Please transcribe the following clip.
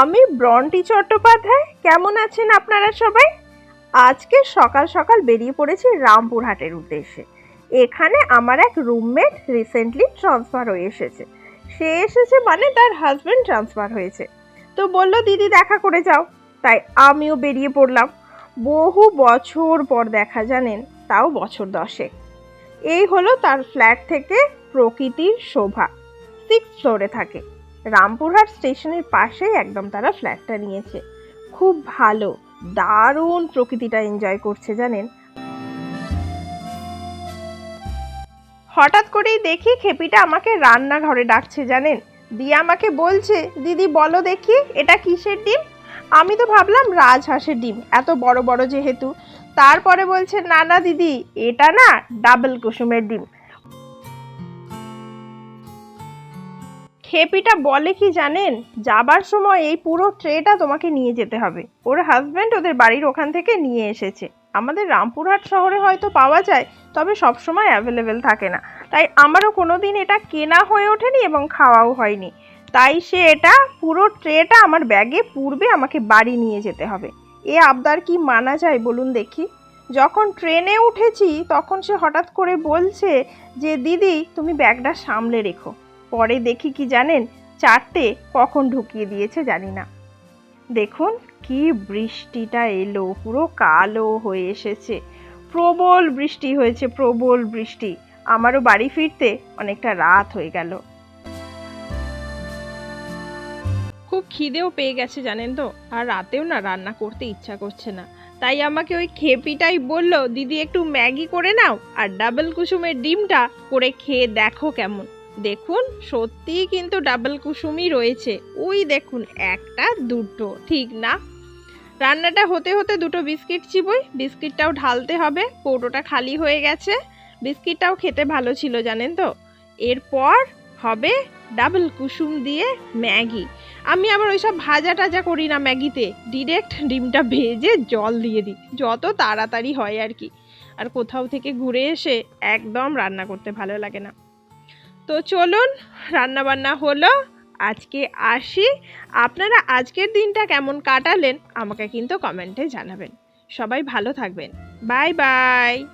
আমি ব্রন্টি চট্টোপাধ্যায়। কেমন আছেন আপনারা সবাই? আজকে সকাল সকাল বেরিয়ে পড়েছি রামপুরহাটের উদ্দেশ্যে। এখানে আমার এক রুমমেট রিসেন্টলি ট্রান্সফার হয়ে এসেছে। সে এসেছে মানে তার হাজব্যান্ড ট্রান্সফার হয়েছে। তো বলল, দিদি, দেখা করে যাও। তাই আমিও বেরিয়ে পড়লাম। বহু বছর পর দেখা, জানেন? তাও বছর দশেক। এই হলো তার ফ্ল্যাট থেকে প্রকৃতির শোভা। সিক্স ফ্লোরে থাকে। রামপুরহাট স্টেশনের পাশেই একদম তারা ফ্ল্যাটটা নিয়েছে। খুব ভালো, দারুণ প্রকৃতিটা এনজয় করছে, জানেন? হঠাৎ করেই দেখি খেপিটা আমাকে রান্নাঘরে ডাকছে, জানেন? দিয়ে আমাকে বলছে, দিদি, বলো দেখি, এটা কিসের ডিম? আমি তো ভাবলাম রাজহাঁসের ডিম, এত বড় বড় যেহেতু। তারপরে বলছে, না না, দিদি, এটা না ডাবল কুসুমের ডিম। খেপিটা বলে কি জানেন? যাবার সময় এই পুরো ট্রেটা তোমাকে নিয়ে যেতে হবে। ওর হাজব্যান্ড ওদের বাড়ির ওখান থেকে নিয়ে এসেছে। আমাদের রামপুরহাট শহরে হয়তো পাওয়া যায়, তবে সব সময় অ্যাভেলেবেল থাকে না। তাই আমারও কোনো দিন এটা কেনা হয়ে ওঠেনি এবং খাওয়াও হয়নি। তাই সে এটা, পুরো ট্রেটা আমার ব্যাগে পূর্বে আমাকে বাড়ি নিয়ে যেতে হবে। এ আবদার কি মানা যায় বলুন দেখি? যখন ট্রেনে উঠেছি, তখন সে হঠাৎ করে বলছে যে, দিদি, তুমি ব্যাগটা সামলে রেখো। পরে দেখি কি জানেন, চারটে কখন ঢুকিয়ে দিয়েছে জানি না। দেখুন কি বৃষ্টিটা এলো, পুরো কালো হয়ে এসেছে। প্রবল বৃষ্টি হয়েছে, প্রবল বৃষ্টি। আমারও বাড়ি ফিরতে অনেকটা রাত হয়ে গেল। খুব খিদেও পেয়ে গেছে জানেন তো, আর রাতেও না রান্না করতে ইচ্ছা করছে না। তাই আমাকে ওই খেপিটাই বলল, দিদি একটু ম্যাগি করে নাও, আর ডাবল কুসুমের ডিমটা করে খেয়ে দেখো কেমন। দেখুন, সত্যিই কিন্তু ডাবল কুসুমই রয়েছে। ওই দেখুন, একটা, দুটো, ঠিক না? রান্নাটা হতে হতে দুটো বিস্কিট চিবই। বিস্কিটটাও ঢালতে হবে কৌটোটা খালি হয়ে গেছে। বিস্কিটটাও খেতে ভালো ছিল, জানেন তো? এরপর হবে ডাবল কুসুম দিয়ে ম্যাগি। আমি আবার ওইসব ভাজা টাজা করি না ম্যাগিতে। ডিরেক্ট ডিমটা ভেজে জল দিয়ে দিই, যত তাড়াতাড়ি হয় আর কি। আর কোথাও থেকে ঘুরে এসে একদম রান্না করতে ভালো লাগে না। তো চলুন রান্নাবান্না হলো, আজকে আসি। আপনারা আজকের দিনটা কেমন কাটালেন আমাকে কিন্তু কমেন্টে জানাবেন। সবাই ভালো থাকবেন। Bye bye.